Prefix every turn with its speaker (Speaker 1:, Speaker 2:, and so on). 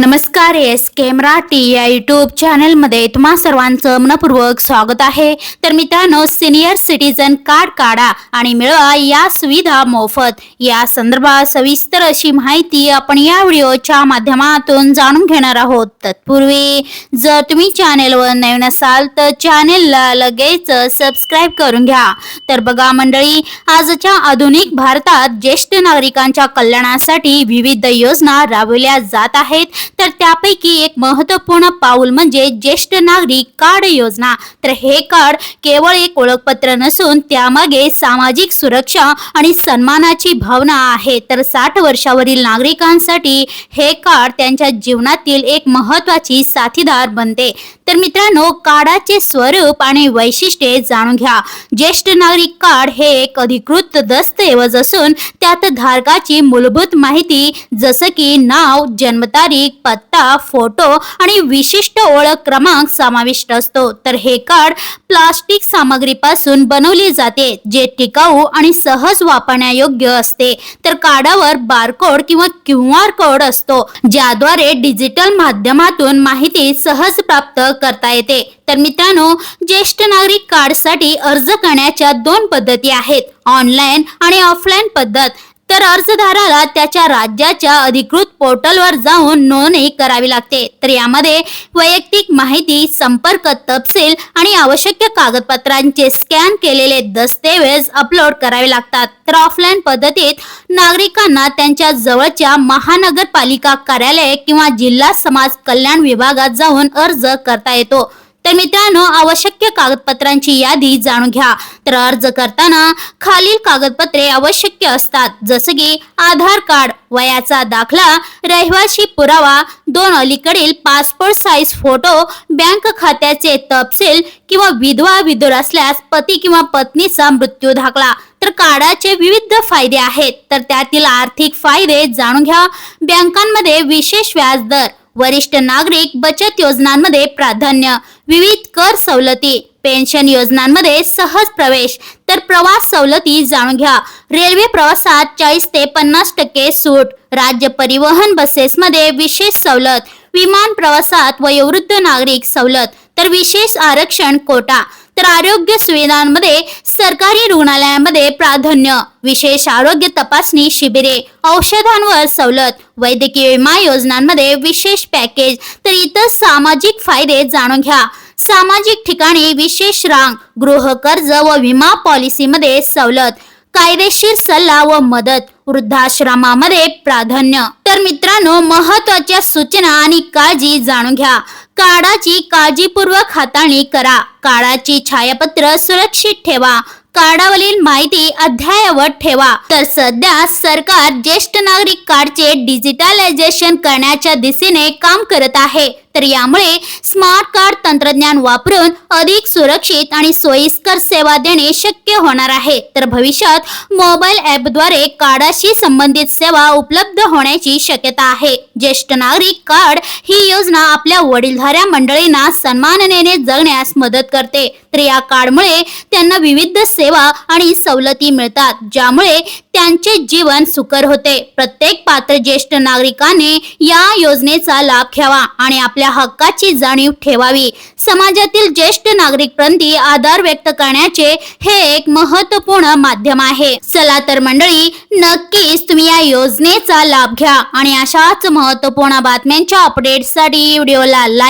Speaker 1: नमस्कार S K T या YouTube चॅनलमध्ये तुम्हा सर्वांचं मनपूर्वक स्वागत आहे. तर मित्रांनो सिनियर सिटीजन कार्ड काढा आणि मिळवा या सुविधा मोफत. या संदर्भात सविस्तर अशी माहिती आपण या व्हिडिओच्या माध्यमातून जाणून घेणार आहोत. तत्पूर्वी जर तुम्ही चॅनेलवर नवीन असाल तर चॅनेलला लगेच सबस्क्राईब करून घ्या. तर बघा मंडळी आजच्या आधुनिक भारतात ज्येष्ठ नागरिकांच्या कल्याणासाठी विविध योजना राबवल्या जात आहेत. तर त्यापैकी एक महत्त्वपूर्ण पाऊल म्हणजे ज्येष्ठ नागरिक कार्ड योजना. तर हे कार्ड केवळ एक ओळखपत्र नसून त्यामागे सामाजिक सुरक्षा आणि सन्मानाची भावना आहे. तर साठ वर्षावरील नागरिकांसाठी हे कार्ड त्यांच्या जीवनातील एक महत्वाची साथीदार बनते. तर मित्रांनो कार्डाचे स्वरूप आणि वैशिष्ट्ये जाणून घ्या. ज्येष्ठ नागरिक कार्ड हे एक अधिकृत दस्तऐवज असून त्यात धारकाची मूलभूत माहिती जसं की नाव जन्मतारीख पत्ता फोटो आणि विशिष्ट ओळख क्रमांक समाविष्ट असतो. तर हे कार्ड प्लास्टिक सामग्रीपासून बनवले जाते जे टिकाऊ आणि सहज वापरण्यायोग्य असते. तर कार्डावर बारकोड किंवा क्यू आर कोड असतो ज्याद्वारे डिजिटल माध्यमातून माहिती सहज प्राप्त करता येते. तर मित्रांनो ज्येष्ठ नागरिक कार्डसाठी अर्ज करण्याच्या दोन पद्धती आहेत. ऑनलाईन आणि ऑफलाईन पद्धत. तर अर्जदाराला त्याच्या राज्याच्या अधिकृत पोर्टलवर जाऊन नोंदणी करावी लागते. तर यामध्ये वैयक्तिक माहिती संपर्क तपशील आणि आवश्यक कागदपत्रांचे स्कॅन केलेले दस्तऐवज अपलोड करावे लागतात. तर ऑफलाईन पद्धतीत नागरिकांना त्यांच्या जवळच्या महानगरपालिका कार्यालय किंवा जिल्हा समाज कल्याण विभागात जाऊन अर्ज करता येतो. तर मित्रांनो आवश्यक कागदपत्रांची यादी जाणून घ्या. तर अर्ज करताना खालील कागदपत्रे आवश्यक असतात. जसं की आधार कार्ड वयाचा दाखला रहिवासी पुरावा दोन अलीकडील पासपोर्ट साईज फोटो बँक खात्याचे तपशील किंवा विधवा विधुर असल्यास पती किंवा पत्नीचा मृत्यू दाखला. तर कार्डाचे विविध फायदे आहेत. तर त्यातील आर्थिक फायदे जाणून घ्या. बँकांमध्ये विशेष व्याजदर वरिष्ठ नागरिक बचत योजनांमध्ये प्राधान्य विविध कर सवलती पेन्शन योजनांमध्ये सहज प्रवेश. तर प्रवास सवलती जाणून घ्या. रेल्वे प्रवासात चाळीस ते पन्नास टक्के सूट. राज्य परिवहन बसेसमध्ये विशेष सवलत. विमान प्रवासात वयोवृद्ध नागरिक सवलत. तर विशेष आरक्षण कोटा. तर आरोग्य सुविधांमध्ये सरकारी रुग्णालयामध्ये प्राधान्य. विशेष आरोग्य तपासणी शिबिरे औषधांवर सवलत. वैद्यकीय विमा योजनांमध्ये विशेष पॅकेज. तर इतर सामाजिक फायदे जाणून घ्या. सामाजिक ठिकाणी विशेष रांग गृह कर्ज व विमा पॉलिसीमध्ये सवलत कायदेशीर सल्ला व मदत वृद्धाश्रमामध्ये प्राधान्य. तर मित्रांनो महत्त्वाच्या सूचना आणि काळजी जाणून घ्या. कार्डाची काळजीपूर्वक हाताळणी करा. काळाची छायापत्र सुरक्षित ठेवा. कार्डावरील माहिती अद्ययावत ठेवा. तर सध्या सरकार ज्येष्ठ नागरिक कार्डचे डिजिटलायझेशन करण्याच्या दिशेने काम करत आहे. तर यामुळे स्मार्ट कार्ड तंत्रज्ञान वापरून अधिक सुरक्षित आणि सोयीस्कर सेवा देणे शक्य होणार आहे. तर भविष्यात मोबाईल ॲपद्वारे कार्डाशी संबंधित सेवा उपलब्ध होण्याची शक्यता आहे. ज्येष्ठ नागरिक कार्ड ही योजना आपल्या वडीलधाऱ्या मंडळींना सन्माननेने जगण्यास मदत करते. तर या कार्डमुळे त्यांना विविध सेवा आणि सवलती मिळतात ज्यामुळे त्यांचे जीवन सुकर होते. प्रत्येक पात्र ज्येष्ठ नागरिकाने या योजनेचा लाभ घ्यावा आणि आपल्या हक्काची जाणीव ठेवावी. समाजातील ज्येष्ठ नागरिक प्रती आधार व्यक्त करण्याचे हे एक महत्त्वपूर्ण माध्यम आहे. चला तर मंडळी नक्कीच तुम्ही या योजनेचा लाभ घ्या आणि अशाच महत्त्वपूर्ण बातम्यांच्या अपडेटसाठी व्हिडिओला लाईक